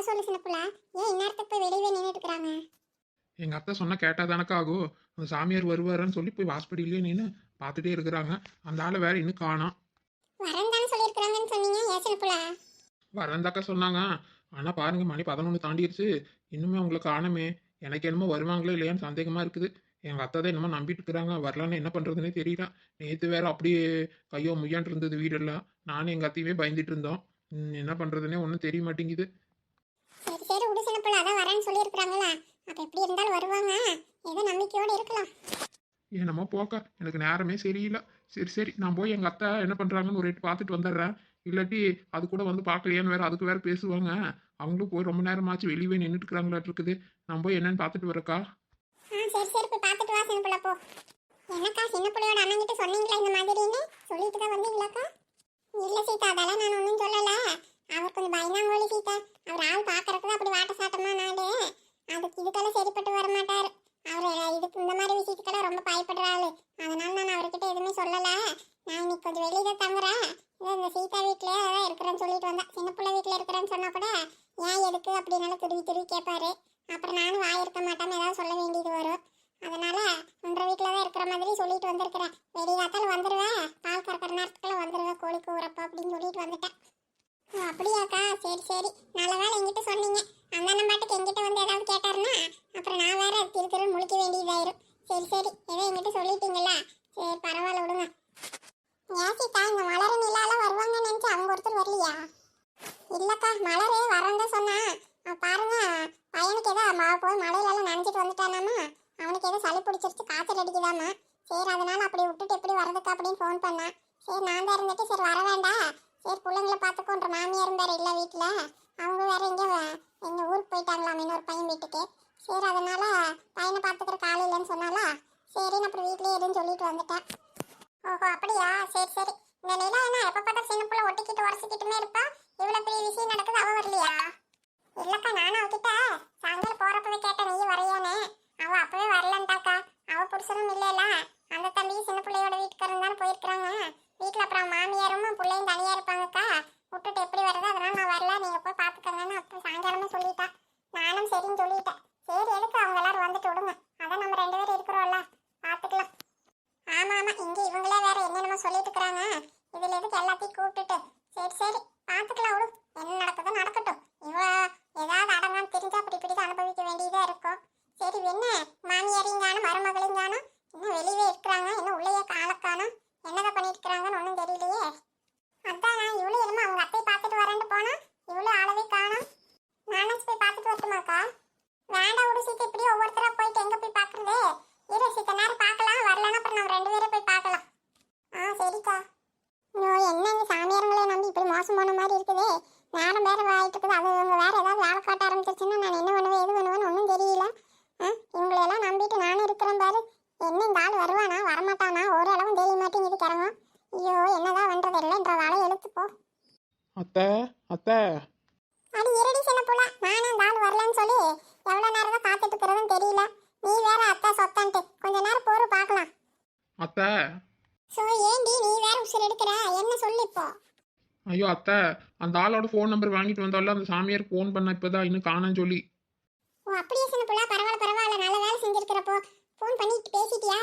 வர சொல்லு சின்ன புள்ள. ஏன் இந்நேரத்துக்கு போய் வெளியவே நின்றுட்டு இருக்கிறாங்க? எங்கள் அத்தை சொன்னால் கேட்டால் தானக்கா ஆகும் அந்த சாமியார் வருவாருன்னு சொல்லி போய் ஹாஸ்பிட்டல்லே நின்று பார்த்துட்டே இருக்கிறாங்க. அந்த ஆளை வேற இன்னும் காணோம் வரேன் தானே சொல்லியிருக்கிறாங்கன்னு சொன்னீங்க. ஏன் சின்ன புள்ள? வரந்தாக்கா சொன்னாங்க. ஆனால் பாருங்க மணி பதினொன்று தாண்டிடுச்சு இன்னுமே அவங்களை காணுமே. எனக்கு என்னமோ வருவாங்களோ இல்லையான்னு சந்தேகமாக இருக்குது. எங்கள் அத்தை தான் என்னமோ நம்பிட்டு இருக்கிறாங்க. வரலான்னு என்ன பண்ணுறதுனே தெரியல. நேற்று வேற அப்படியே கையோ முய்யான்ட்டு இருந்தது வீடெல்லாம். நானும் எங்கள் அத்தையுமே பயந்துட்டு இருந்தோம். ம், என்ன பண்ணுறதுனே ஒன்றும் தெரிய மாட்டேங்குது சரி சரி விடு சின்ன புள்ள அதான் வரேன்னு சொல்லியிருக்கிறாங்களா அப்போ எப்படி இருந்தாலும் வருவாங்க. ஏதோ நம்பிக்கையோடு இருக்கலாம். என்னமோ போக்கா. எனக்கு நேரமே சரியில்லை. சரி சரி. நான் போய் எங்கள் அத்தை என்ன பண்ணுறாங்கன்னு ஒரு ரேட்டு பார்த்துட்டு வந்துடுறேன். இல்லாட்டி அது கூட வந்து பார்க்கலையான்னு வேற அதுக்கு வேற பேசுவாங்க. அவங்களும் போய் ரொம்ப நேரமாச்சு வெளியவே நின்றுட்டு இருக்கிறாங்களாட்டு இருக்குது நான் போய் என்னன்னு பார்த்துட்டு வரேக்கா சரி சரி. போய் பார்த்துட்டு வா சின்ன புள்ள போ. என்னக்கா சின்ன புள்ளையோட அண்ணன்கிட்ட சொன்னீங்களா இந்த மாதிரின்னு? சொல்லிட்டு தான் வந்தீங்களாக்கா? இல்ல சீதா. அதெல்லாம் நான் ஒன்றும் சொல்லல. அவர் கொஞ்சம் பயந்தாங்கோலி சீதா. அவர் ஆள் பார்க்கறதுக்கு அப்படி வாட்ட சாட்டமா நாடு அதுக்கு இதுக்கெல்லாம் சரிப்பட்டு வர மாட்டார் அவர் இதுக்கு இந்த மாதிரி விஷயத்துக்கெல்லாம் ரொம்ப பயப்படுறாரு. அதனால நான் அவர்கிட்ட எதுவுமே சொல்லலை. நான் இன்னைக்கு கொஞ்சம் வெளியே தங்குறேன். இந்த சீதா வீட்டிலே அதான் இருக்கிறேன்னு சொல்லிட்டு வந்தேன் சின்ன பிள்ளை வீட்டில் இருக்கிறேன்னு சொன்னால் கூட ஏன் எதுக்கு? அப்படின்னாலும் திருவி திருவி கேட்பாரு அப்புறம் நானும் வாய் இருக்க மாட்டேன்னு ஏதாவது சொல்ல வேண்டியது வரும். அதனால உன்ற வீட்டில் தான் இருக்கிற மாதிரி சொல்லிட்டு வந்திருக்கிறேன். வெளியாத்தாலும் வந்துடுவேன் பால் கறக்கிற நேரத்துக்குள்ள வந்துடுவேன் கோழி கூறப்பா அப்படின்னு சொல்லிட்டு வந்துட்டேன். ஓ அப்படியாக்கா? சரி சரி. நல்ல வேலை என்கிட்ட சொன்னீங்க. அந்த அண்ணன் பாட்டுக்கு என்கிட்ட வந்து ஏதாவது கேட்டாருன்னா அப்புறம் நான் வேற திரு திரு முழிக்க வேண்டியதாயிரும். சரி சரி. ஏதோ என்கிட்ட சொல்லிட்டீங்களா சரி பரவாயில்ல விடுங்க. ஏன் இந்த நிலால வருவாங்கன்னு நினைச்சு அவங்க ஒருத்தர் வரலையா இல்லக்கா மலர் வரேன் தான் சொன்னா அவ பாருங்க பையனுக்கு ஏதோ ம- போய் மழையிலலாம் நனைஞ்சிட்டு வந்துட்டானாமா அவனுக்கு ஏதோ சளி பிடிச்சிருச்சு காய்ச்சல் அடிக்குதாமா சரி அதனால அப்படி விட்டுட்டு எப்படி வரதுக்கு அப்படின்னு ஃபோன் பண்ணேன் சரி நான் தான் இருந்துட்டு சரி வர வேண்டாம் சரி பிள்ளைங்கள பார்த்துக்கோன்ற மாமியாரும் வேற இல்லை வீட்டில் அவங்க வேற எங்கே எங்கள் ஊருக்கு போயிட்டாங்களாம் இன்னொரு பையன் வீட்டுக்கு சரி அதனால பையனை பார்த்துக்கிற காலை இல்லைன்னு சொன்னாலா சரின்னு அப்புறம் வீட்லயே இருன்னு சொல்லிட்டு வந்துட்டேன் ஓஹோ அப்படியா சரி சரி இந்த நிலா என்ன எப்போ பார்த்தா சின்ன பிள்ளை ஒட்டிக்கிட்டு உரசிக்கிட்டுமே இருப்பா இவ்வளோ பெரிய விஷயம் நடக்குது அவ வரலையா இல்லக்கா நானும் அவகிட்ட சாயங்காலம் போறப்பவே கேட்டேன் நீ வரையானே அவ அப்பவே வரலன்டாக்கா அவ புருஷனும் இல்லைல்ல. அந்த தம்பியும் சின்ன பிள்ளையோட வீட்டுக்காரன் தானே போயிருக்கிறாங்க. வீட்டில் அப்புறம் மாமியாரும் பிள்ளையும் தனியா இருப்பாங்கக்கா. விட்டுட்டு எப்படி வருது அதனால நான் வரல. நீங்க போய் பாத்துக்கங்கன்னு அப்போ சாயங்காலமே சொல்லிட்டா. நானும் சரின்னு சொல்லிட்டேன். சரி எதுக்கு அவங்க எல்லாரும் வந்துட்டு விடுங்க? அதான் நம்ம ரெண்டு பேரும் இருக்கிறோம்ல. பாத்துக்கலாம். ஆமா ஆமா. இங்க இவங்களே வேற என்னென்னமோ சொல்லிட்டு இருக்கிறாங்க. இதுல எதுக்கு எல்லாத்தையும் கூப்பிட்டுட்டு? சரி சரி. பாத்துக்கலாம் விடு. என்ன நடக்குதோ நடக்கட்டும். இவ ஏதாவது அடங்காம தெரிஞ்சா அப்படி இப்படி அனுபவிக்க வேண்டியதா இருக்கும். சரி என்ன மாமியாரையும் காணும் மருமகளையும் காணும் இன்னும் வெளியவே இருக்கிறாங்க இன்னும் உள்ளேயே காலக்காணும் என்னதான் பண்ணிட்டு இருக்கிறாங்கன்னு ஒன்றும் தெரியலையே அதான் நான் இவ்வளோ என்னமோ அவங்க அத்தையை பார்த்துட்டு வரேன்ட்டு போனா இவ்வளோ ஆளவே காணும் நானும் போய் பார்த்துட்டு வரட்டுமாக்கா வேண்டாம் விடு சீத்தை இப்படி ஒவ்வொருத்தரா போயிட்டு எங்க போய் பார்க்கறது இரு சீத்த நேரம் பார்க்கலாம் வரலன்னா அப்புறம் நம்ம ரெண்டு பேரும் போய் பார்க்கலாம் ஆ சரிக்கா ஐயோ என்ன இந்த சாமியாரங்களே நம்பி இப்படி மோசம் போன மாதிரி இருக்குதே நேரம் வேற ஆயிட்டு இருக்குது அது இவங்க வேற ஏதாவது வேலை காட்ட ஆரம்பிச்சிருச்சுன்னா நான் என்ன பண்ணுவேன் எது பண்ணுவேன்னு ஒன்றும் தெரியல ஆ இவங்களெல்லாம் நம்பிட்டு நானும் இருக்கிறேன் பாரு என்ன இந்த ஆள் வருவானா வரமாட்டானா ஒரு அளவும் தெரிய மாட்டேங்குது கிறங்கும் ஐயோ என்னதான் பண்றது? இல்லைன்ற வாழை எழுத்து போ. அத்தை அத்தை. அடி இருடி சின்ன புள்ள. நானும் அந்த ஆள் வரலன்னு சொல்லி எவ்வளோ நேரம் தான் காத்துட்டு இருக்கிறதுன்னு தெரியல. நீ வேற அத்தா சொத்தான்ட்டு. கொஞ்ச நேரம் போரு பார்க்கலாம். அத்தை. ஸோ ஏண்டி நீ வேற உசுர் எடுக்கிற? என்ன சொல்லு இப்போ? ஐயோ அத்தை. அந்த ஆளோட ஃபோன் நம்பர் வாங்கிட்டு வந்தாலும் அந்த சாமியார் ஃபோன் பண்ண இப்போதான் இன்னும் காணோன்னு சொல்லி. ஓ அப்படியே சின்ன புள்ள. பரவாயில்ல பரவாயில்ல. நல்ல வேலை செஞ்சிருக்கிறப்போ. ஃபோன் பண்ணிட்டு பேசிட்டியா?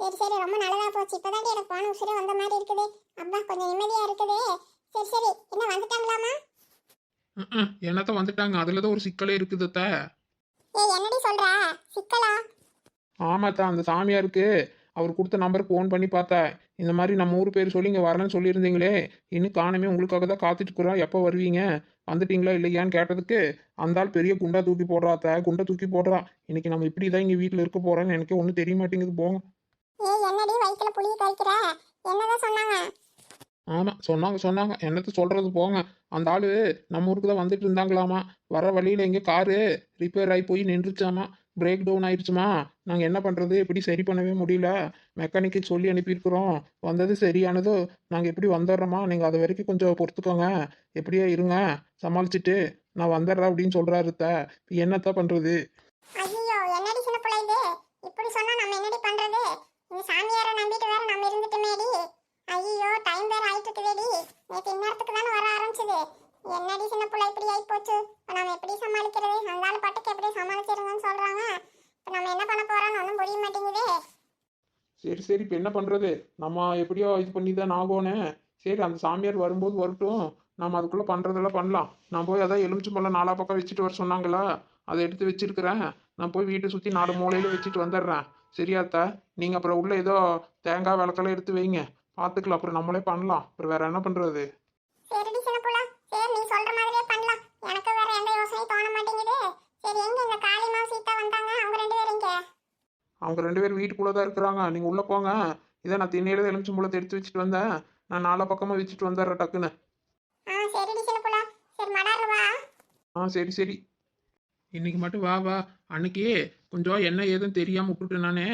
சரி சரி ரொம்ப நல்லதா போச்சு. இப்போதாண்டி எனக்கு போன உசுரே வந்த மாதிரி இருக்குது. அப்பா கொஞ்சம் நிம்மதியா இருக்குது. சரி சரி என்ன வந்துட்டாங்களாமா என்னத்த வந்துட்டாங்க? அதில் தான் ஒரு சிக்கலே இருக்குது அத்தை. ஏய் என்னடி சொல்ற? சிக்கலா? ஆமாத்தா அந்த சாமியாருக்கு அவர் கொடுத்த நம்பருக்கு ஃபோன் பண்ணி பார்த்தேன் இந்த மாதிரி நம்ம ஊர் பேர் சொல்லி இங்கே வரேன்னு சொல்லியிருந்தீங்களே. இன்னும் காணுமே உங்களுக்காக தான் காத்துட்டு இருக்கிறோம். எப்போ வருவீங்க? வந்துட்டீங்களா இல்லையான்னு கேட்டதுக்கு அந்த ஆள் பெரிய குண்டா தூக்கி போடுறாத்த குண்டை தூக்கி போடுறான் இன்னைக்கு நம்ம இப்படி தான் இங்கே வீட்டில் இருக்க போகிறோன்னு எனக்கே ஒன்றும் தெரிய மாட்டேங்குது போங்க ஏய் என்னடி வயிற்றுல புளிய கழிக்கிற என்னதான் சொன்னாங்க? ஆமாம் சொன்னாங்க சொன்னாங்க. என்னத்த சொல்கிறது போங்க. அந்த ஆள் நம்ம ஊருக்கு தான் வந்துட்டு இருந்தாங்களாமா? வர வழியில் எங்கே காரு ரிப்பேர் ஆகி போய் நின்றுச்சாமா? பிரேக் டவுன் ஆயிடுச்சுமா நாங்கள் என்ன பண்ணுறது எப்படி சரி பண்ணவே முடியல. மெக்கானிக்கு சொல்லி அனுப்பியிருக்கிறோம். வந்தது சரியானதோ. நாங்கள் எப்படி வந்துடுறோமா? நீங்கள் அது வரைக்கும் கொஞ்சம் பொறுத்துக்கோங்க. எப்படியா இருங்க. சமாளிச்சுட்டு நான் வந்துடுறேன் அப்படின்னு சொல்கிறாரு த என்னத்த பண்ணுறது ஐயோ என்னடி சின்ன பிள்ளை இது இப்படி சொன்னா நம்ம என்னடி பண்றது இந்த சாமியாரை நம்பிட்டு வேற நம்ம நேரம் ஆயிட்டு இருக்குதேடி நேற்று இந்நேரத்துக்கு தானே வர ஆரம்பிச்சது. என்னடி சின்ன பிள்ளை இப்படி ஆகி போச்சு? இப்போ நம்ம எப்படி சமாளிக்கிறது? அந்த ஆள் பாட்டுக்கு எப்படி சமாளிச்சிருங்கன்னு சொல்கிறாங்க இப்போ நம்ம என்ன பண்ண போறோம்னு ஒன்றும் புரிய மாட்டேங்குதே. சரி சரி இப்போ என்ன பண்ணுறது நம்ம எப்படியோ இது பண்ணி தான் ஆகணும் சரி அந்த சாமியார் வரும்போது வரட்டும். நம்ம அதுக்குள்ளே பண்ணுறதெல்லாம் பண்ணலாம். நான் போய் அதான் எலுமிச்சம்பழம் நாலா பக்கம் வச்சுட்டு வர சொன்னாங்களா? அதை எடுத்து வச்சிருக்கிறேன். நான் போய் வீட்டை சுற்றி நாலு மூலையில் வச்சுட்டு வந்துடுறேன். சரியாத்தா நீங்கள் அப்புறம் உள்ளே ஏதோ தேங்காய் விளக்கெல்லாம் எடுத்து வைங்க. பார்த்துக்கலாம் அப்புறம் நம்மளே பண்ணலாம். அப்புறம் வேற என்ன பண்ணுறது சரிடி சின்ன புள்ள. சரி நீ சொல்ற மாதிரியே பண்ணலாம். எனக்கு வேற எந்த யோசனையும் தோண மாட்டேங்குது. சரி எங்க இந்த காளிமா சீதா வந்தாங்க? அவங்க ரெண்டு பேரும் இங்க அவங்க ரெண்டு பேரும் வீட்டுக்குள்ளே தான் இருக்கிறாங்க. நீங்கள் உள்ளே போங்க. இதை நான் திண்ணையில எலுமிச்சம்பழத்தை எடுத்து வச்சுட்டு வந்தேன். நான் நாலா பக்கமாக வச்சுட்டு வந்துடுறேன் டக்குன்னு. ஆ சரிடி சின்ன புள்ள. சரி மடாரு வா. ஆ சரி சரி. இன்னைக்கு மட்டும் வா வா. அன்னைக்கு கொஞ்சம் என்ன ஏதுன்னு தெரியாம விட்டுட்டேன் நானே.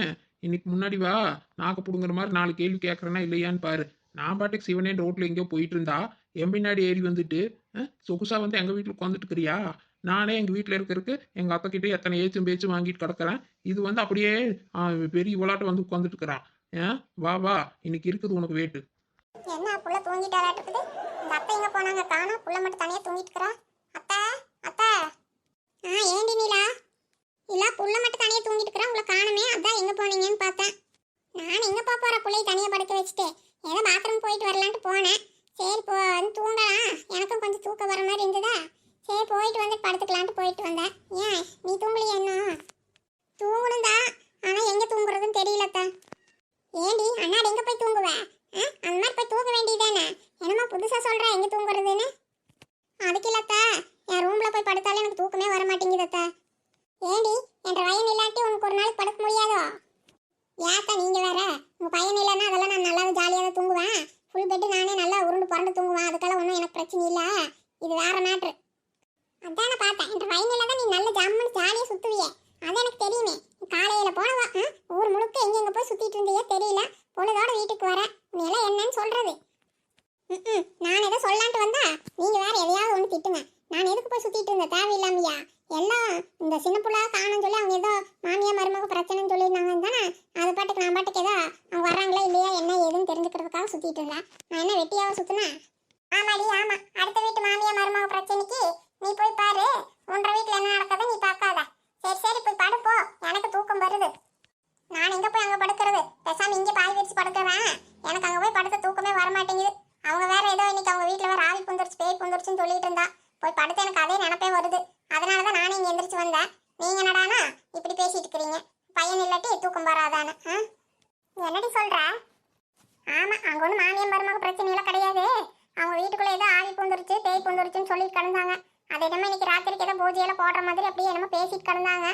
இன்னைக்கு முன்னாடி வா நாக்க பிடுங்குற மாதிரி நாலு கேள்வி கேட்கறேன்னா இல்லையான்னு பாரு. நான் பாட்டுக்கு சிவனே ரோட்ல எங்கேயோ போயிட்டு இருந்தா என் பின்னாடி ஏறி வந்துட்டு சொகுசா வந்து எங்க வீட்டில் உட்காந்துட்டு இருக்கிறியா? நானே எங்க வீட்டில் இருக்கிறதுக்கு எங்க அத்தை கிட்ட எத்தனை ஏச்சும் பேச்சும் வாங்கிட்டு கிடக்கிறேன். இது வந்து அப்படியே பெரிய விளாட்டு வந்து உட்காந்துட்டு இருக்கிறான் ஏன் வா வா இன்னைக்கு இருக்குது உனக்கு வேட்டு. என்ன புள்ள இந்த அத்தை எங்க போனாங்க? காணோம். புள்ள மட்டும் தனியா தூங்கிட்டு அத்தை அத்தை. ஆ ஏண்டி நீலா இல்ல புள்ள மட்டும் தனியா தூங்கிட்டு இருக்கறா உங்களை காணுமே அதான் எங்க போனீங்கன்னு பார்த்தேன் நான் எங்க போக போற புள்ளைய தனியா படுக்க வச்சுட்டு ஏதோ பாத்ரூம் போயிட்டு வரலான்ட்டு போனேன் சரி போ வந்து தூங்கலாம் எனக்கும் கொஞ்சம் தூக்கம் வர மாதிரி இருந்ததா சரி போயிட்டு வந்து படுத்துக்கலான்ட்டு போயிட்டு வந்தேன் ஏன் நீ தூங்கலையா இன்னும் தூங்கணும்தா ஆனா எங்க தூங்குறதுன்னு தெரியலத்தா ஏண்டி அண்ணாடி எங்க போய் தூங்குவ ஆ? அந்த மாதிரி போய் தூங்க வேண்டியதானே என்னமோ புதுசா சொல்ற எங்க தூங்குறதுன்னு அதுக்கு இல்லத்தா என் ரூம்ல போய் படுத்தாலே எனக்கு தூக்கமே வர மாட்டேங்குதத்தா ஏண்டி என் பையன் இல்லாட்டி உனக்கு ஒரு நாளைக்கு படுக்க முடியாதோ ஏத்தா நீங்க வேற. உங்க பையன் இல்லைன்னா அதெல்லாம் நான் நல்லா ஜாலியாக தூங்குவேன். ஃபுல் பெட்டு நானே நல்லா உருண்டு புரண்டு தூங்குவேன். அதுக்கெல்லாம் ஒன்றும் எனக்கு பிரச்சனை இல்லை. இது வேற மேட்ரு அதானே பார்த்தேன் என் பையன் இல்லாத நீ நல்ல ஜம்முன்னு ஜாலியாக சுத்துவியே அது எனக்கு தெரியுமே காலையில போனவா ஆ? ஊர் முழுக்க எங்கெங்க போய் சுத்திட்டு இருந்தியோ தெரியல பொழுதோட வீட்டுக்கு வர நீ எல்லாம் என்னன்னு சொல்றது ம்ம். நான் எதை சொல்லான்ட்டு வந்தா நீங்க வேற எதையாவது ஒண்ணு திட்டுங்க நான் எதுக்கு போய் சுத்திட்டு இருந்தேன் தேவையில்லாமையா எல்லாம் இந்த சின்ன புள்ளா காணும் சொல்லி அவங்க ஏதோ மாமியா மருமக பிரச்சனைன்னு சொல்லியிருந்தாங்க தானே அது பாட்டுக்கு நான் பாட்டுக்கு ஏதோ அவங்க வர்றாங்களா இல்லையா என்ன ஏதுன்னு தெரிஞ்சுக்கிறதுக்காக சுத்திட்டு இருந்தேன் நான் என்ன வெட்டியாவ சுத்தினேன் ஆமாடி ஆமா அடுத்த வீட்டு மாமியா மருமக பிரச்சனைக்கு நீ போய் பாரு உன்ற வீட்டுல என்ன நடக்குது நீ பார்க்காத சரி சரி போய் படு போ எனக்கு தூக்கம் வருது நான் எங்க போய் அங்க படுக்கிறது பேசாம இங்க பாய் விரிச்சு படுக்கிறேன் எனக்கு அங்க போய் படுத்த தூக்கமே வர மாட்டேங்குது அவங்க வேற ஏதோ இன்னைக்கு அவங்க வீட்ல வேற ஆவி புந்துருச்சு பேய் புந்துருச்சுன்னு சொல்லிட்டு இருந்தா போய் படுத்து எனக்கு அதே நினப்பே வருது அதனாலதான் நானும் இங்க எந்திரிச்சு வந்தேன் நீங்க என்னடானா இப்படி பேசிட்டு இருக்கிறீங்க பையன் இல்லாட்டி தூக்கம் வராதான்னு ஆ? என்னடி சொல்ற ஆமா அங்க ஒண்ணு மாமியம் மருமக பிரச்சனை எல்லாம் கிடையாது அவங்க வீட்டுக்குள்ள ஏதோ ஆவி பூந்துருச்சு பேய் பூந்துருச்சுன்னு சொல்லிட்டு கிடந்தாங்க அது என்னமோ இன்னைக்கு ராத்திரிக்கு ஏதோ பூஜையெல்லாம் போடுற மாதிரி அப்படியே என்னமோ பேசிட்டு கிடந்தாங்க.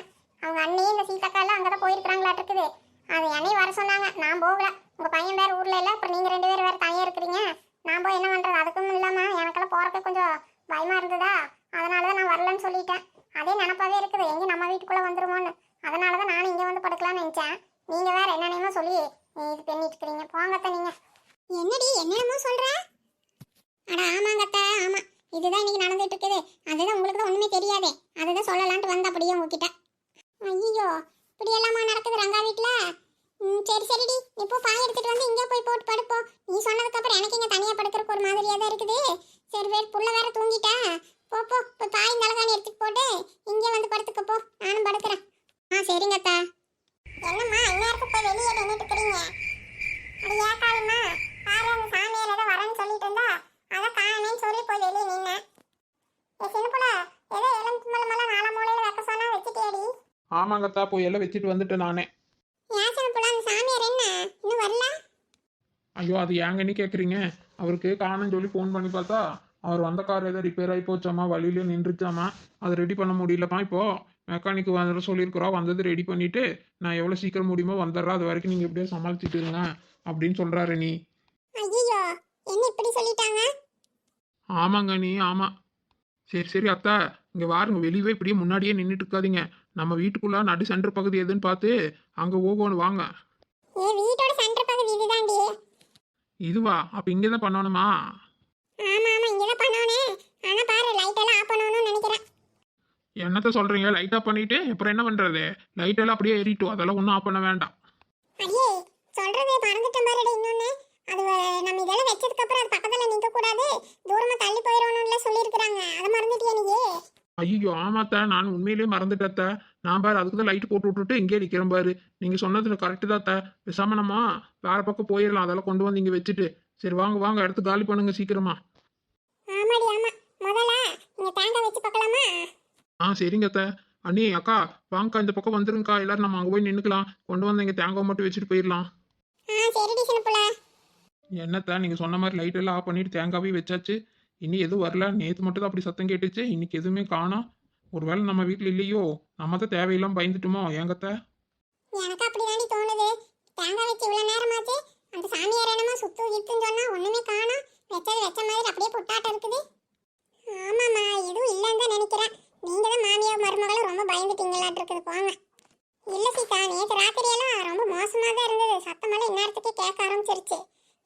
அவங்க அண்ணியும் இந்த சீதாக்கா அங்கே தான் போயிருக்கிறாங்களாட்டு இருக்குது அது என்னையும் வர சொன்னாங்க. நான் போகல. உங்க பையன் வேற ஊர்ல இல்லை. அப்புறம் நீங்க ரெண்டு பேரும் வேறு தனியாக இருக்கிறீங்க. நான் போய் என்ன பண்ணுறது அதுக்கும் இல்லாமல் எனக்கெல்லாம் போறதுக்கு கொஞ்சம் பயமாக இருந்ததா? அதனாலதான் நான் வரலன்னு சொல்லிட்டேன். அதே நினப்பாவே இருக்குது. எங்கே நம்ம வீட்டுக்குள்ளே வந்துருமோன்னு அதனாலதான் நானும் இங்கே வந்து படுக்கலாம்னு நினைச்சேன். நீங்க வேறு என்னென்னமோ சொல்லி இது பண்ணிட்டு இருக்கிறீங்க. போங்கத்த நீங்கள் என்னடி என்னென்னமோ சொல்ற? அட ஆமாங்கத்த ஆமா. இதுதான் இன்னைக்கு நடந்துட்டு இருக்குது அதுதான் உங்களுக்கு தான் ஒண்ணுமே தெரியாதே. அதுதான் சொல்லலான்ட்டு வந்த அப்படியே உங்ககிட்ட. ஐயோ இப்படி எல்லாமா நடக்குது ரங்கா வீட்ல? சரி சரிடி. நீ போ பாய் எடுத்துட்டு வந்து இங்கே போய் போட்டு படுப்போம் நீ சொன்னதுக்கு அப்புறம் எனக்கு இங்க தனியா படுக்கிறதுக்கு ஒரு மாதிரியா தான் இருக்குது. சரி வேறு புள்ள வேற தூங்கிட்டா போ போ போய் பாய் தலகாணி எடுத்துட்டு போட்டு இங்கே வந்து படுத்துக்க போ நானும் படுக்கிறேன் ஆ சரிங்க அத்தா என்னம்மா இந்நேரத்துக்கு போய் வெளியே நின்றுட்டு இருக்கிறீங்க அது ஏக்காதும்மா பாரு அந்த சாமியார் ஏதோ வரேன்னு சொல்லிட்டு இருந்தா அதான் காணேன்னு சொல்லி போய் வெளியே நின்னேன் ஏ சின்ன புள்ள ஏதோ எலும்பு மலமெல்லாம் நாலா மூலையில வைக்க சொன்னா வச்சுட்டியாடி ஆமாங்கத்தா போய் எல்லாம் வச்சுட்டு வந்துட்டேன் நானே. ஐயோ அது ஏங்கன்னு கேட்குறீங்க அவருக்கு காணும்னு சொல்லி ஃபோன் பண்ணி பார்த்தா அவர் வந்த கார் ஏதோ ரிப்பேர் ஆகி போச்சாமா வழியிலே நின்றுச்சாமா அதை ரெடி பண்ண முடியலப்பா இப்போ. மெக்கானிக் வந்துட சொல்லியிருக்கிறோம் வந்தது ரெடி பண்ணிட்டு நான் எவ்வளோ சீக்கிரம் முடியுமோ வந்துடுறேன் அது வரைக்கும் நீங்கள் எப்படியோ சமாளிச்சுட்டு இருங்க அப்படின்னு சொல்கிறாரு நீ. ஆமாங்க நீ ஆமாம் சரி சரி அத்தா இங்கே வாருங்க. வெளியவே இப்படியே முன்னாடியே நின்றுட்டு இருக்காதீங்க. நம்ம வீட்டுக்குள்ள நடு சென்டர் பகுதி எதுன்னு பார்த்து அங்கே ஓகோன்னு வாங்க. இதுவா? அப்போ இங்கே தான் பண்ணணுமா? ஆனா பாரு லைட் ஆஃப் என்னத்த பண்ணிட்டு அப்புறம் என்ன பண்ணுறது லைட் எல்லாம் அப்படியே எரிட்டும் அதெல்லாம் ஒன்றும் ஆஃப் பண்ண வேண்டாம். ஐயோ ஆமாத்தா நான் உண்மையிலேயே மறந்துட்டத்த. நான் பாரு அதுக்கு தான் லைட் போட்டு விட்டுட்டு இங்கே நிற்கிறேன் பாரு. நீங்கள் சொன்னதுல கரெக்டு தாத்த. பேசாம நம்ம வேற பக்கம் போயிடலாம் அதெல்லாம் கொண்டு வந்து இங்கே வச்சுட்டு. சரி வாங்க வாங்க அடுத்து காலி பண்ணுங்க சீக்கிரமா. ஆ சரிங்க அத்தை. அண்ணி அக்கா வாங்கக்கா இந்த பக்கம் வந்துருங்கக்கா. எல்லாரும் நம்ம அங்கே போய் நின்றுக்கலாம் கொண்டு வந்து இங்கே தேங்காய் மட்டும் வச்சுட்டு போயிடலாம் என்னத்த நீங்கள் சொன்ன மாதிரி லைட் எல்லாம் ஆஃப் பண்ணிட்டு தேங்காவே வச்சாச்சு. இனி எதுவும் வரல? நேற்று மட்டும் தான் அப்படி சத்தம் கேட்டுச்சு. இன்னைக்கு எதுவுமே காணோம் ஒருவேளை நம்ம வீட்டில் இல்லையோ? நம்ம தான் தேவையில்லாம பயந்துட்டுமோ? ஏங்கத்த எனக்கு அப்படிதாண்டி தோணுது. தேங்காய் வச்சு இவ்வளவு நேரமாச்சு? அந்த சாமியார் என்னமோ சுத்து கித்துன்னு சொன்னா ஒண்ணுமே காணோம் வச்சது வச்ச மாதிரி அப்படியே புட்டாட்டம் இருக்குது. ஆமாம்மா எதுவும் இல்லைன்னு தான் நினைக்கிறேன். நீங்க தான் மாமியார் மருமகளும் ரொம்ப பயந்துட்டீங்களாட்டு இருக்குது போங்க இல்லை சீதா நேற்று ராத்திரியெல்லாம் ரொம்ப மோசமாக தான் இருந்தது. சத்தமெல்லாம் இந்நேரத்துக்கே கேட்க ஆரம்பிச்சிருச்சு.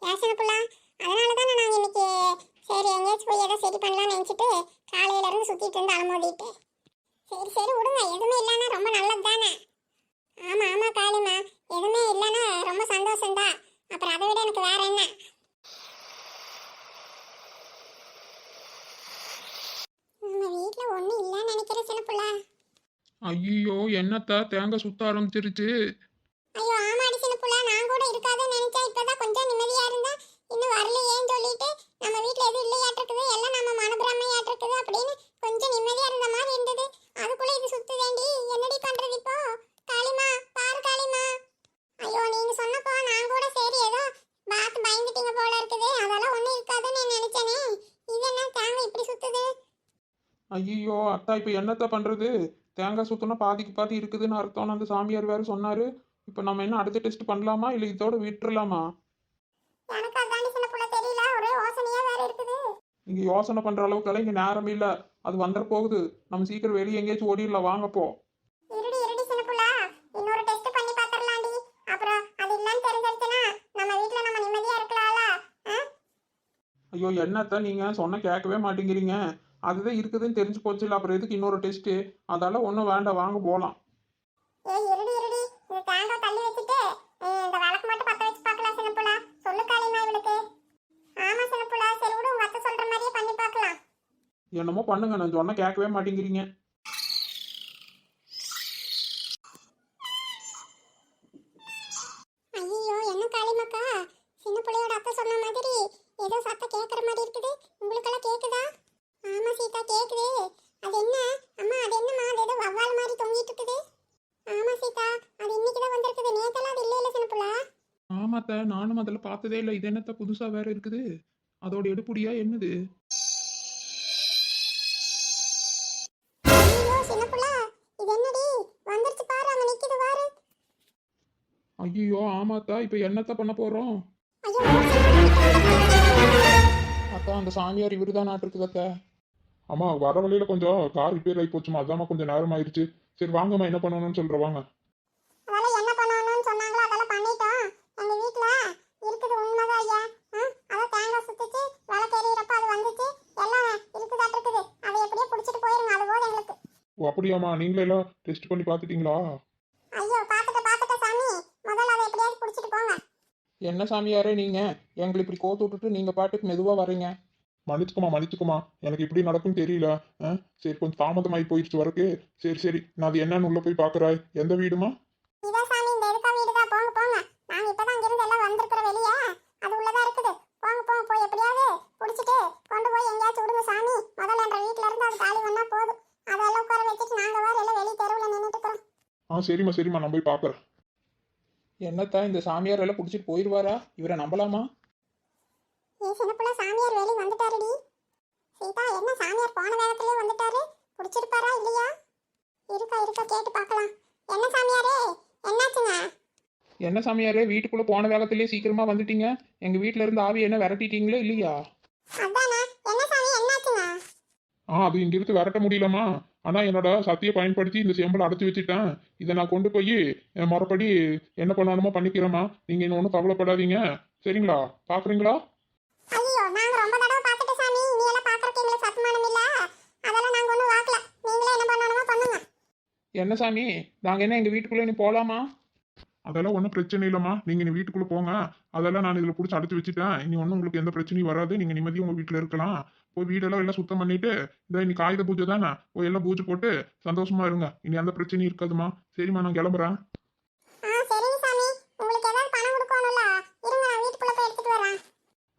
ஏசனுக்குள்ள அதனால தானே நாங்கள் இன்னைக்கு சரி எங்கேயாச்சும் போய் ஏதோ சரி பண்ணலாம்னு நினச்சிட்டு காலையில இருந்து சுத்திட்டு இருந்து அலமோதிட்டு. சரி சரி விடுங்க. எதுவுமே இல்லைன்னா ரொம்ப நல்லது தானே? ஆமா ஆமா காளிமா. எதுவுமே இல்லைன்னா ரொம்ப சந்தோஷம்தான். அப்புறம் அதை விட எனக்கு வேற என்ன? நம்ம வீட்ல ஒண்ணும் இல்லைன்னு நினைக்கிறேன் சின்ன புள்ள. ஐயோ என்னத்த? தேங்காய் சுத்த ஆரம்பிச்சிருச்சு. ஐயோ ஆமாடி சின்ன புள்ள. நான் கூட இருக்காதுன்னு நினைச்சா இப்பதான் கொஞ்சம் நிம்மதியா இருந்தா இன்னும் வரலையேன்னு சொல்லிட்டு நம்ம வீட்ல எதுவும் இல்லையாட்டிருக்குது எல்லாம் நம்ம மனப்பிரமையாட்டிருக்குது அப்படின்னு கொஞ்சம் நிம்மதியா இருந்த மாதிரி இருந்தது. அதுக்குள்ள இது சுத்துதேண்டி என்னடி பண்றது இப்போ? காளிமா பாரு காளிமா. ஐயோ நீங்க சொன்னப்போ நான் கூட சரி ஏதோ பார்த்து பயந்துட்டீங்க போல இருக்குது. அதெல்லாம் ஒன்றும் இருக்காதுன்னு நினைச்சேனே. இது என்ன தேங்காய் இப்படி சுத்துது? ஐயோ அத்தா இப்போ என்னத்த பண்ணுறது தேங்காய் சுத்தனா பாதிக்கு பாதி இருக்குதுன்னு அர்த்தம்னு அந்த சாமியார் வேறு சொன்னார். இப்போ நம்ம என்ன அடுத்த டெஸ்ட் பண்ணலாமா? இல்லை இதோட விட்டுறலாமா எனக்கு அதாண்டி சின்ன புள்ள தெரியல ஒரே யோசனையா வேற இருக்குது நீங்கள் யோசனை பண்ணுற அளவுக்கெல்லாம் இங்கே நேரம் இல்லை. அது வந்துட போகுது. நம்ம சீக்கிரம் வெளியே எங்கேயாச்சும் ஓடிடலாம். வாங்கப்போ இருடி இருடி சின்ன புள்ள இன்னொரு டெஸ்ட் பண்ணி பாத்திரலாம்டி அப்புறம் அது இல்லன்னு தெரிஞ்சிருச்சுன்னா நம்ம வீட்ல நம்ம நிம்மதியா இருக்கலாம்ல. ஆ? ஐயோ என்னத்த நீங்கள் சொன்ன கேட்கவே மாட்டேங்கிறீங்க. அதுதான் இருக்குதுன்னு தெரிஞ்சு போச்சு இல்லை அப்புறம் எதுக்கு இன்னொரு டெஸ்ட்டு அதெல்லாம் ஒன்றும் வேண்டாம். வாங்க போகலாம் ஏய் இருடி இருடி இந்த தேங்காய் தள்ளி வச்சுட்டு அஹ், இந்த விளக்கு மட்டும் பத்த வச்சு பார்க்கலாம் சின்ன புள்ள சொல்லு காளிமா இவளுக்கு ஆமா சின்ன புள்ள சரி விடு உங்க அத்தை சொல்ற மாதிரியே பண்ணி பார்க்கலாம் என்னமோ பண்ணுங்க நான் சொன்ன கேட்கவே மாட்டேங்கிறீங்க. ஐயோ என்ன காளிமாக்கா? சின்ன புள்ளையோட அத்தை சொன்ன மாதிரி ஏதோ சத்தம் கேட்குற மாதிரி இருக்குது. உங்களுக்கெல்லாம் கேக்குதா? ஆமா சீதா கேக்குது. அது என்ன? அம்மா அது என்னம்மா? அது ஏதோ வவ்வால் மாதிரி தொங்கிட்டு இருக்குது. ஆமா சீதா அது இன்னைக்கு தான் வந்திருக்குது. நேத்தெல்லாம் அது இல்லை இல்லை சின்ன புள்ள. ஆமாத்த நானும் அதில் பார்த்ததே இல்லை. இது என்னத்த புதுசாக வேற இருக்குது? அதோட எடுப்புடியா என்னது? ஆமாத்தா இப்போ என்னத்த பண்ண போகிறோம் ஐயோ அக்கா அந்த சாமியார் இவரு தான் நாட்டு அக்கா. அம்மா வர வழியில கொஞ்சம் கார் ரிப்பேர் ஆகி போச்சுமா அதாம்மா கொஞ்சம் நேரம் ஆயிடுச்சு. சரி வாங்கம்மா என்ன பண்ணணும்னு சொல்ற வாங்க. அதெல்லாம் என்ன பண்ணணும்னு சொன்னாங்களோ அதெல்லாம் பண்ணிட்டோம் எங்க என்ன சாமியாரே நீங்க? எங்களை இப்படி கோத்து விட்டுட்டு நீங்க பாட்டுக்கு மெதுவா வரீங்க மன்னிச்சுக்குமா மன்னிச்சுக்குமா. எனக்கு இப்படி நடக்கும் தெரியல. ஆ? சரி கொஞ்சம் தாமதமாகி போயிடுச்சு வரக்கு. சரி சரி. நான் அது என்னன்னு உள்ள போய் பார்க்கறாய் எந்த வீடுமா இதான் சாமி இந்த எதுக்கா வீடு தான் போங்க போங்க. நாங்க இப்பதான் இங்கிருந்து எல்லாம் வந்திருக்கிற வெளியே. அது உள்ளதா இருக்குது. போங்க போங்க. போய் எப்படியாவது பிடிச்சிட்டு கொண்டு போய் எங்கேயாச்சும் விடுங்க சாமி. முதல்ல என்ற வீட்ல இருந்து அது காலி பண்ணா போதும். அதெல்லாம் உட்கார வச்சுட்டு நாங்க வேற எல்லாம் வெளியே தெருவில் நின்றுட்டு இருக்கிறோம். ஆ சரிம்மா சரிம்மா. நான் போய் பார்க்குறேன் என்னத்தா இந்த சாமியார் எல்லாம் பிடிச்சிட்டு போயிடுவாரா இவரை நம்பலாமா? ஏ சின்ன பிள்ளை சாமியார் வேலி வந்துட்டாருடி. சீதா என்ன சாமியார் போன வேகத்திலே வந்துட்டாரு? பிடிச்சிருப்பாரா இல்லையா? இருக்கா இருக்கா கேட்டு பார்க்கலாம். என்ன சாமியாரே? என்னாச்சுங்க? என்ன சாமியாரே வீட்டுக்குள்ள போன வேகத்திலே சீக்கிரமா வந்துட்டீங்க. எங்க வீட்ல இருந்து ஆவி என்ன விரட்டிட்டீங்களா இல்லையா? அதானே? ஆ அது இங்கிருந்து விரட்ட முடியலமா ஆனா என்னோட சத்தியை பயன்படுத்தி இந்த செம்பலை அடைச்சி வச்சுட்டேன். இதை நான் கொண்டு போய் மறுபடி என்ன பண்ணணுமோ பண்ணிக்கிறேம்மா. நீங்க இன்னும் ஒன்றும் கவலைப்படாதீங்க. சரிங்களா? தடவை பார்த்துட்டு சாமி. நீங்களே என்ன பண்ணணுமோ பண்ணுங்க. என்ன சாமி? நாங்க என்ன எங்க வீட்டுக்குள்ள நீ போலாமா? அதெல்லாம் ஒன்றும் பிரச்சனை இல்லைம்மா. நீங்கள் நீ வீட்டுக்குள்ளே போங்க. அதெல்லாம் நான் இதில் பிடிச்சி அடைச்சி வச்சுட்டேன். இனி ஒன்றும் உங்களுக்கு எந்த பிரச்சனையும் வராது. நீங்கள் நிம்மதியாக உங்கள் வீட்டில் இருக்கலாம். போய் வீடெல்லாம் எல்லாம் சுத்தம் பண்ணிட்டு இந்த இன்னைக்கு ஆயுத பூஜை தானே? போய் எல்லாம் பூஜை போட்டு சந்தோஷமா இருங்க. இனி எந்த பிரச்சனையும் இருக்காதுமா சரிம்மா நான் கிளம்புறேன்.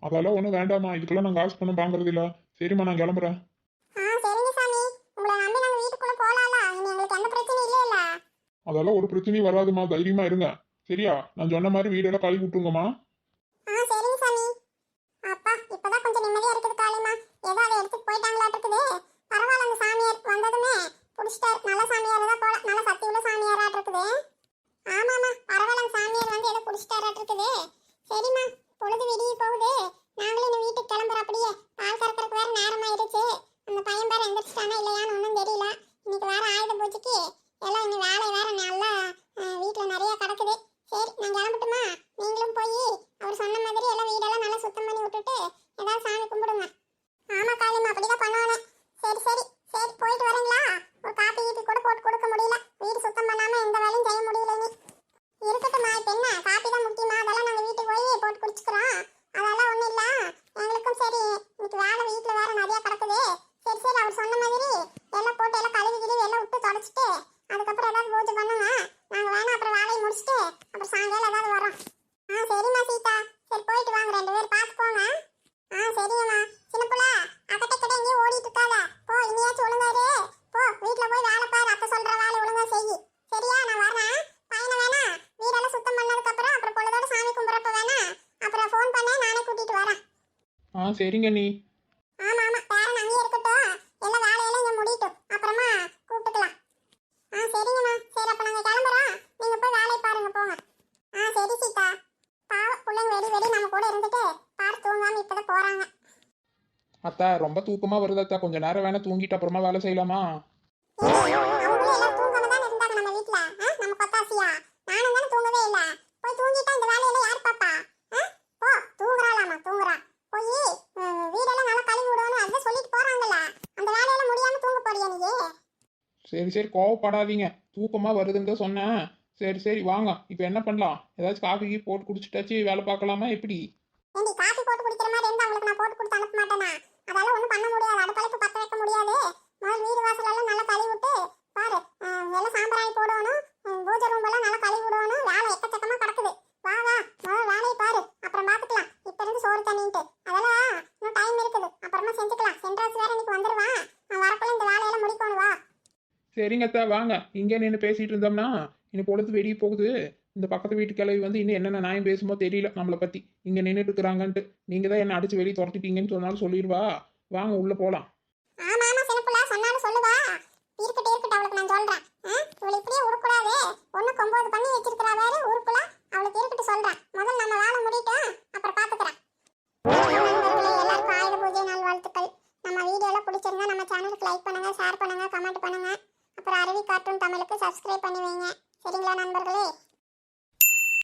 அதெல்லாம் ஒன்றும் வேண்டாம்மா. இதுக்கெல்லாம் நான் காசு பணம் வாங்குறது இல்ல. சரிம்மா நான் கிளம்புறேன். அதெல்லாம் ஒரு பிரச்சனையும் வராதுமா தைரியமா இருங்க. சரியா? நான் சொன்ன மாதிரி வீடெல்லாம் கழுவி விட்டுருங்கம்மா ஆ சரிங்க சாமி அப்பா இப்பதான் கொஞ்சம் நிம்மதியா இருக்குது காளிமா ஏதோ அதை எடுத்துட்டு போயிட்டாங்களாட்டு இருக்குது பரவாயில்ல அந்த சாமியார் வந்ததுமே புடிச்சிட்டாரு நல்ல சாமியார் தான் போல நல்ல சக்தி உள்ள சாமியாராட்டு இருக்குது ஆமாமா பரவாயில்ல அந்த சாமியார் வந்து ஏதோ புடிச்சிட்டாராட்டு இருக்குது சரிம்மா பொழுது விடிய போகுது நாங்களும் இன்னும் வீட்டுக்கு கிளம்புறோம் அப்படியே பால் கறக்கறதுக்கு வேற நேரம் ஆயிடுச்சு அந்த பையன் பேர் எந்திரிச்சிட்டானா இல்லையான்னு ஒன்றும் தெரியல இன்னைக்கு வேற ஆயுத பூஜைக்கு எல்லாம் இன்னும் வேலை வேற நல்லா அஹ், வீட்டுல நிறைய கிடக்குது சரி நான் கிளம்பட்டுமா நீங்களும் போய் அவர் சொன்ன மாதிரி எல்லாம் வீடெல்லாம் நல்லா சுத்தம் பண்ணி விட்டுட்டு ஏதாவது சாமி கும்பிடுங்க ஆமா காளிமா அப்படிதான் பண்ணுவானே சரி சரி சரி போயிட்டு வரீங்களா ஒரு காப்பி கீப்பி கூட போட்டு கொடுக்க முடியல வீடு சுத்தம் பண்ணாம எந்த வேலையும் செய்ய முடியல நீ இருக்கட்டும்மா இப்ப என்ன காப்பி தான் முக்கியமா அதெல்லாம் நாங்க வீட்டுக்கு போய் போட்டு குடிச்சுக்கிறோம் அதெல்லாம் ஒண்ணும் இல்ல எங்களுக்கும் சரி இன்னைக்கு வேலை வீட்டுல வேற நிறைய கிடக்குது சரி சரி அவர் சொன்ன மாதிரி எல்லாம் போட்டு எல்லாம் கழுவி கிழுவி எல்லாம் விட்டு தொடச்சிட்டு அதுக்கப்புறம் ஏதாவது பூஜை பண்ணுங்க நாங்க வேணா அப்புறம் வேலையை முடிச்சுட்டு அப்புறம் சாயங்காலம் ஏதாவது வரோம் ஆ சரிம்மா சீதா சரி போயிட்டு வாங்க ரெண்டு பேரும் பார்த்து போங்க ஆ சரிங்கம்மா சின்ன புள்ள அக்கட்ட கிட்ட எங்கேயும் ஓடிட்டு இருக்காத போ இனியாச்சும் ஒழுங்கா இரு போ வீட்ல போய் வேலை பாரு அத்தை சொல்ற வேலை ஒழுங்கா செய் சரியா நான் வரேன் பையனை வேணா வீடெல்லாம் சுத்தம் பண்ணதுக்கு அப்புறம் அப்புறம் பொழுதோட சாமி கும்பிட்றப்ப வேணா அப்புறம் ஃபோன் பண்ண நானே கூட்டிட்டு வரேன் ஆ சரிங்க நீ. ஆமா ஆமா பேரன் அங்கேயே இருக்கட்டும். எல்லா வேலையெல்லாம் இங்க முடியட்டும். அப்புறமா கூப்பிட்டுக்கலாம். ஆ சரிங்கம்மா. சரி அப்ப நாங்க கிளம்புறோம். நீங்க போய் வேலையை பாருங்க போங்க. ஆ சரி சீதா. பாவம் பிள்ளைங்க வெடி வெடி நம்ம கூட இருந்துட்டு பாரு தூங்காம இப்பதான் போறாங்க. அத்தா ரொம்ப தூக்கமா வருது அத்தா. கொஞ்ச நேரம் வேணா தூங்கிட்டு அப்புறமா வேலை செய்யலாமா? சரி சரி கோவப்படாதீங்க. தூக்கமா வருதுன்னு தான் சொன்னேன். சரி சரி வாங்க. இப்போ என்ன பண்ணலாம்? ஏதாச்சும் காஃபி கீ போட்டு குடிச்சிட்டாச்சு. வேலை பார்க்கலாமா? எப்படி? ஏண்டி காபி போட்டு குடிக்கிற மாதிரி இருந்தா உங்களுக்கு நான் போட்டு கொடுத்து அனுப்ப மாட்டேனா? அதெல்லாம் ஒண்ணும் பண்ண முடியாது. அடுப்பழைப்பு பத்த வைக்க முடியாது. முதல் வீடு வாசல் எல்லாம் நல்லா கழுவி விட்டு பாரு அஹ், எல்லாம் சாம்பிராணி போடணும். அஹ், பூஜை ரூம் எல்லாம் நல்லா கழுவி விடணும் வேலை எக்கச்சக்கமா கிடக்குது. வா வா முதல் வேலையை பாரு. அப்புறம் பாத்துக்கலாம் இப்ப இருந்து சோறு தண்ணின்ட்டு. அதெல்லாம் இன்னும் டைம் இருக்குது. அப்புறமா செஞ்சுக்கலாம். சென்ட்ராஸ் வேற இன்னைக்கு வந்துருவான் நான் வரக்குள்ள இந்த வேலையெல்லாம் முடிக்கணும் வா சரிங்க அத்தா வாங்க. இங்கே நின்று பேசிகிட்டு இருந்தோம்னா இன்னும் பொழுது வெளியே போகுது. இந்த பக்கத்து வீட்டு கிளவி வந்து இன்னும் என்னென்ன நியாயம் பேசுமோ தெரியல நம்மளை பற்றி இங்கே நின்றுட்டு இருக்கிறாங்கன்ட்டு. நீங்கள் தான் என்னை அடித்து வெளியே துரத்திட்டீங்கன்னு சொன்னாலும் சொல்லிடுவா. வாங்க உள்ளே போகலாம் நான் ஆ? நம்ம அப்புறம் நம்ம வீடியோல பிடிச்சிருந்தா நம்ம சேனலுக்கு லைக் பண்ணுங்க ஷேர் பண்ணுங்க கமெண்ட் பண்ணுங்க. அப்புறம் அருவி கார்ட்டூன் தமிழுக்கு சப்ஸ்கிரைப் பண்ணி வைங்க. சரிங்களா நண்பர்களே?